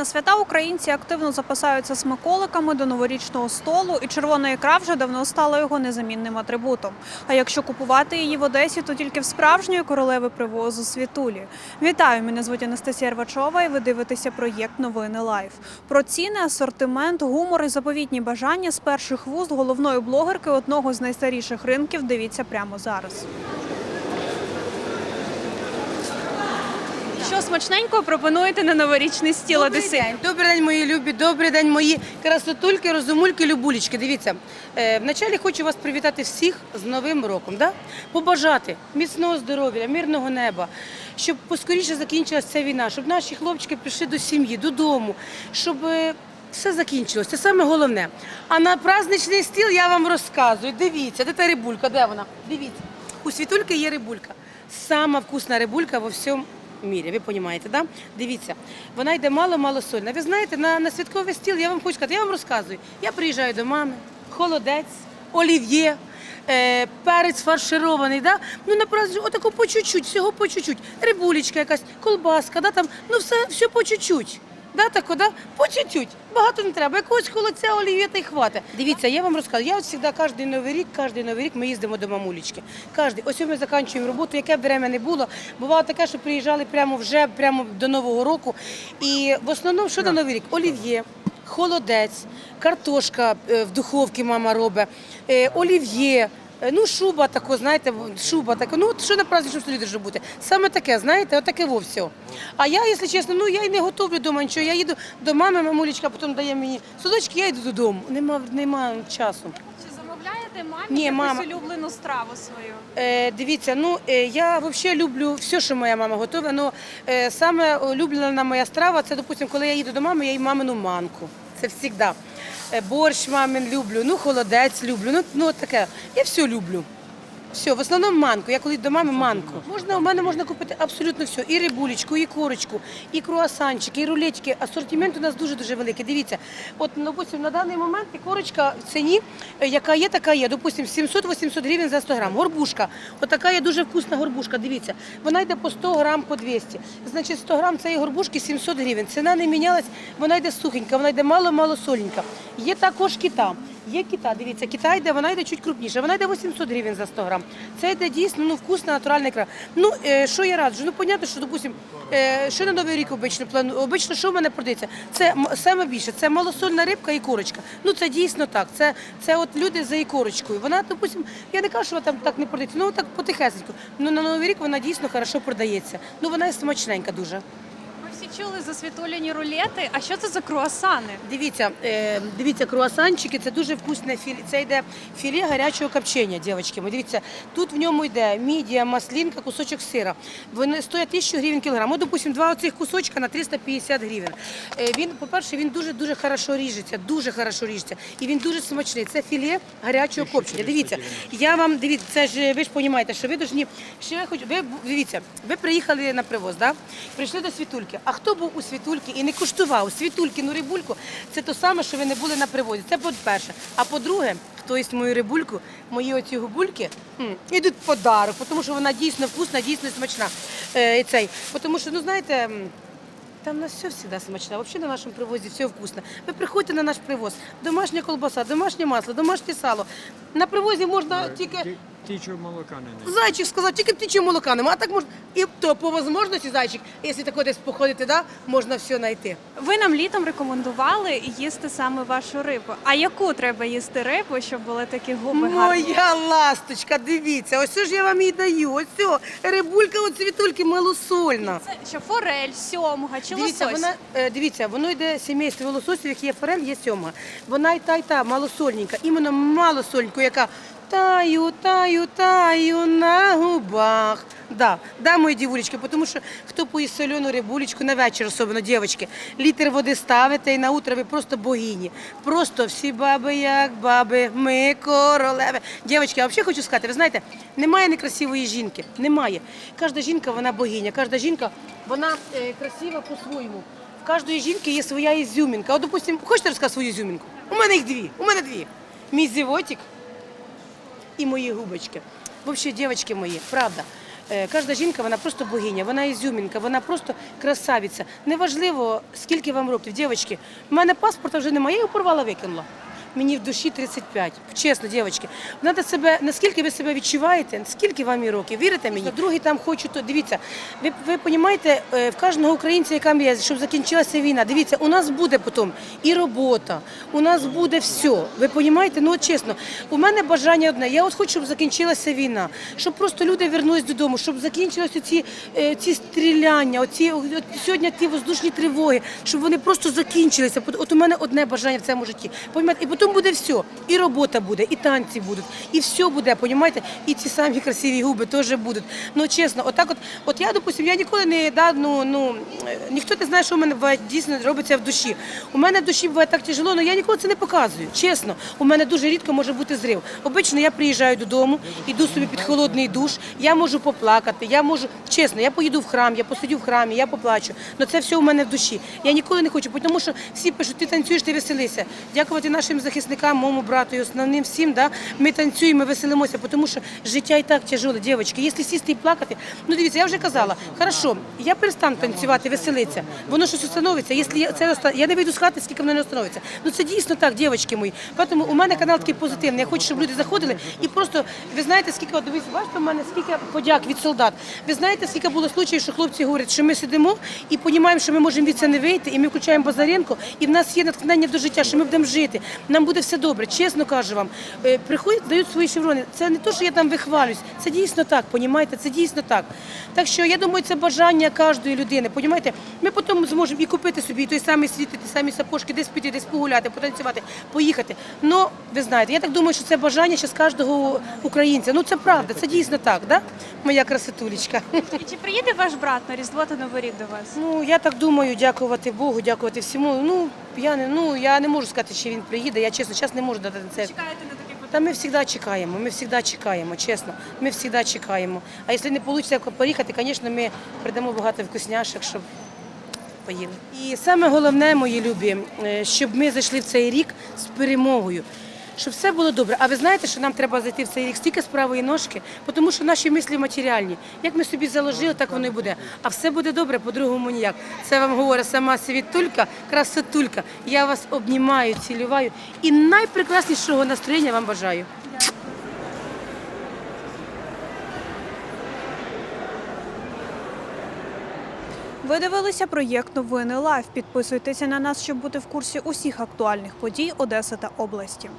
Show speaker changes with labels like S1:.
S1: На свята українці активно запасаються смаколиками до новорічного столу, і червона ікра вже давно стала його незамінним атрибутом. А якщо купувати її в Одесі, то тільки в справжньої королеви привозу світулі. Вітаю! Мене звуть Анастасія Рвачова, і ви дивитеся проєкт Новини Лайф. Про ціни, асортимент, гумор і заповітні бажання з перших вуст головної блогерки одного з найстаріших ринків. Дивіться прямо зараз. Що смачненько пропонуєте на новорічний стіл
S2: Добрий
S1: Одеси?
S2: день, добрий день, мої любі, добрий день, мої красотульки, розумульки, любулечки. Дивіться, е, вначалі хочу вас привітати всіх з Новим роком, да? побажати міцного здоров'я, мирного неба, щоб поскоріше закінчилася ця війна, щоб наші хлопчики прийшли до сім'ї, додому, щоб е, все закінчилося. Це саме головне. А на праздничний стіл я вам розказую. Дивіться, де та рибулька, де вона? Дивіться. У світульки є рибулька. Сама вкусна рибулька во всьому мірі, ви розумієте, да? Дивіться, вона йде мало-мало сольна. Ви знаєте, на, на святковий стіл я вам хочу сказати, я вам розказую. Я приїжджаю до мами, холодець, олів'є, е, перець фарширований, да? ну на праздник, отако по чуть-чуть, всього по чуть-чуть. Рибулечка якась, колбаска, да? там, ну все, все по чуть-чуть. Да, тако, да? По чуть-чуть. Багато не треба. Якогось холодця олів'є та й хватить. Дивіться, я вам розказую. Я от завжди кожен новий рік, кожен новий рік ми їздимо до мамулечки. Кожен. Ось ми закінчуємо роботу, яке б время не було. Бувало таке, що приїжджали прямо вже прямо до Нового року. І в основному, що на новий рік? Олів'є. Холодець, картошка е, в духовці мама робить, е, олів'є, ну шуба тако, знаєте, шуба така. Ну от що на праздничному столі може бути? Саме таке, знаєте, отаке во все. А я, якщо чесно, ну я й не готовлю вдома нічого. Я їду до мами, мамулечка потім дає мені судочки, я йду додому. Нема, нема часу.
S1: Чи замовляєте мамі
S2: Ні,
S1: якусь
S2: мама.
S1: улюблену страву свою?
S2: Е, дивіться, ну е, я взагалі люблю все, що моя мама готує. Ну е, саме улюблена моя страва, це, допустим, коли я їду до мами, я їм мамину манку. Це завжди. Е, борщ мамин люблю, ну холодець люблю. Ну, ну таке. Я все люблю. Все, в основному манку. Я коли до мами манку. Можна, у мене можна купити абсолютно все. І рибулечку, і корочку, і круасанчики, і рулетики. Асортимент у нас дуже-дуже великий. Дивіться, от, допустим, на даний момент і корочка в ціні, е, яка є, така є. Допустим, 700-800 гривень за 100 грам. Горбушка. Отака є дуже вкусна горбушка. Дивіться, вона йде по 100 грам, по 200. Значить, 100 грам цієї горбушки 700 гривень. Ціна не мінялась, вона йде сухенька, вона йде мало-мало соленька. Є також кита. Є кита, дивіться, кита йде, вона йде чуть крупніша, вона йде 800 гривень за 100 грам. Це йде дійсно ну, вкусна, натуральна ікра. Ну, е, що я раджу? Ну, понятно, що, допустим, е, що на Новий рік обично планую? Обично, що в мене продається? Це м- саме більше, це малосольна рибка і корочка. Ну, це дійсно так. Це, це от люди за ікорочкою. Вона, допустим, я не кажу, що вона там так не продається, ну так потихесенько. Ну, на Новий рік вона дійсно хорошо продається. Ну, вона і смачненька дуже.
S1: Ми чули за світоляні рулети. А що це за круасани?
S2: Дивіться, е, дивіться, круасанчики, це дуже вкусне філе. Це йде філе гарячого копчення, дівчатки. Дивіться, тут в ньому йде мідія, маслінка, кусочок сира. Вони стоять 1000 гривень кілограм. От, допустим, два оцих кусочка на 350 гривень. Е, він, по-перше, він дуже дуже хорошо ріжеться, дуже хорошо ріжеться. І він дуже смачний. Це філе гарячого копчення. Дивіться, я вам дивіться, це ж ви ж розумієте, що ви що я хочу. Ви дивіться, ви приїхали на привоз, да? прийшли до світульки. А хто був у світульки і не куштував світулькину рибульку, це то саме, що ви не були на привозі. Це по-перше. А по-друге, хто їсть мою рибульку, мої оці губульки в подарок, тому що вона дійсно вкусна, дійсно смачна. Е, цей. Тому що, ну знаєте. там у нас все всегда смачно. Вообще на нашому привозі все вкусно. Ви приходьте на наш привоз. Домашня колбаса, домашнє масло, домашнє сало. На привозі можна тільки
S3: Птічого молока не
S2: зайчик сказав, тільки птічого молока нема. А так можна і то по можливості зайчик, якщо тако десь походити, да, можна все знайти.
S1: Ви нам літом рекомендували їсти саме вашу рибу. А яку треба їсти рибу, щоб були такі губи гарні?
S2: Моя ласточка, дивіться, ось що ж я вам і даю. Ось все, рибулька от цвітульки малосольна.
S1: Це що форель, сьомга чи
S2: Дивіться,
S1: лосось?
S2: вона е, дивіться, воно йде сімейство лососів, як є форель, є сьома. Вона і та, і та малосольненька, іменно малосольненьку, яка таю, таю, таю на губах. Да, да, мої дівулечки, тому що хто поїсть солену рибулечку на вечір, особливо дівчатки, літр води ставите і на утро ви просто богині. Просто всі баби як баби, ми королеви. Дівчатки, я взагалі хочу сказати, ви знаєте, немає некрасивої жінки. Немає. Кожна жінка вона богиня, кожна жінка вона е, красива по-своєму. В кожної жінки є своя ізюмінка. От, допустим, хочете розказати свою ізюмінку? У мене їх дві. У мене дві. Мій зівотик і мої губочки. Взагалі, дівчатки мої, правда. Е, Кожна жінка, вона просто богиня, вона ізюмінка, вона просто красавиця. Неважливо, скільки вам років, дівчатки. У мене паспорта вже немає, я його порвала, викинула. Мені в душі 35. Чесно, дівчатки. Надо себе, наскільки ви себе відчуваєте, скільки вам і років, вірите мені? Другий там хочу, то дивіться, ви, ви розумієте, в кожного українця, яка мрія, щоб закінчилася війна. Дивіться, у нас буде потім і робота, у нас буде все. Ви розумієте? Ну от чесно, у мене бажання одне. Я от хочу, щоб закінчилася війна, щоб просто люди вернулись додому, щоб закінчилися ці, е, ці стріляння, оці от сьогодні ті воздушні тривоги, щоб вони просто закінчилися. От- у мене одне бажання в цьому житті. Понімаєте? Потім буде все. І робота буде, і танці будуть, і все буде, понімаєте? І ці самі красиві губи теж будуть. Ну чесно, отак от, от я, допустим, я ніколи не да, ну, ну, ніхто не знає, що в мене буває, дійсно робиться в душі. У мене в душі буває так тяжело, але я ніколи це не показую. Чесно, у мене дуже рідко може бути зрив. Обично я приїжджаю додому, іду собі під холодний душ, я можу поплакати, я можу, чесно, я поїду в храм, я посидю в храмі, я поплачу. Але це все у мене в душі. Я ніколи не хочу, тому що всі пишуть, ти танцюєш, ти веселися. Дякувати нашим захисникам, моєму брату і основним всім, да, ми танцюємо, веселимося, тому що життя і так тяжеле, дівчатки. Якщо сісти і плакати, ну дивіться, я вже казала, хорошо, я перестану танцювати, веселитися, воно щось установиться. Якщо це я не вийду з хати, скільки воно не установиться. Ну це дійсно так, дівчатки мої. Тому у мене канал такий позитивний. Я хочу, щоб люди заходили і просто ви знаєте, скільки дивіться, бачите, у мене скільки подяк від солдат. Ви знаєте, скільки було случаїв, що хлопці говорять, що ми сидимо і розуміємо, що ми можемо від це не вийти, і ми включаємо Базаренко, і в нас є натхнення до життя, що ми будемо жити. Нам буде все добре. Чесно кажу вам. Е, Приходять, дають свої шеврони. Це не те, що я там вихвалюсь. Це дійсно так, понімаєте? Це дійсно так. Так що я думаю, це бажання кожної людини. Понімаєте? Ми потім зможемо і купити собі і той самий світ, і ті самі сапожки, десь піти, десь погуляти, потанцювати, поїхати. Ну, ви знаєте, я так думаю, що це бажання зараз кожного українця. Ну це правда, це дійсно так, да? моя красотулечка.
S1: І чи приїде ваш брат на Різдво та Новий рік до вас?
S2: Ну я так думаю, дякувати Богу, дякувати всьому. Ну не ну я не можу сказати, чи він приїде. Я чесно, час не можу дати це.
S1: Чекаєте на таке
S2: Та ми завжди чекаємо, ми завжди чекаємо, чесно. Ми завжди чекаємо. А якщо не вийде поїхати, звісно, ми придамо багато вкусняшок, щоб поїли. І саме головне, мої любі, е, щоб ми зайшли в цей рік з перемогою. Щоб все було добре. А ви знаєте, що нам треба зайти в цей рік стільки з правої ножки, тому що наші мислі матеріальні. Як ми собі заложили, так воно і буде. А все буде добре, по-другому ніяк. Це вам говорить сама світулька, красотулька. Я вас обнімаю, цілюваю і найпрекраснішого настроєння вам бажаю.
S1: Ви дивилися проєкт Новини Лайв. Підписуйтеся на нас, щоб бути в курсі усіх актуальних подій Одеси та області.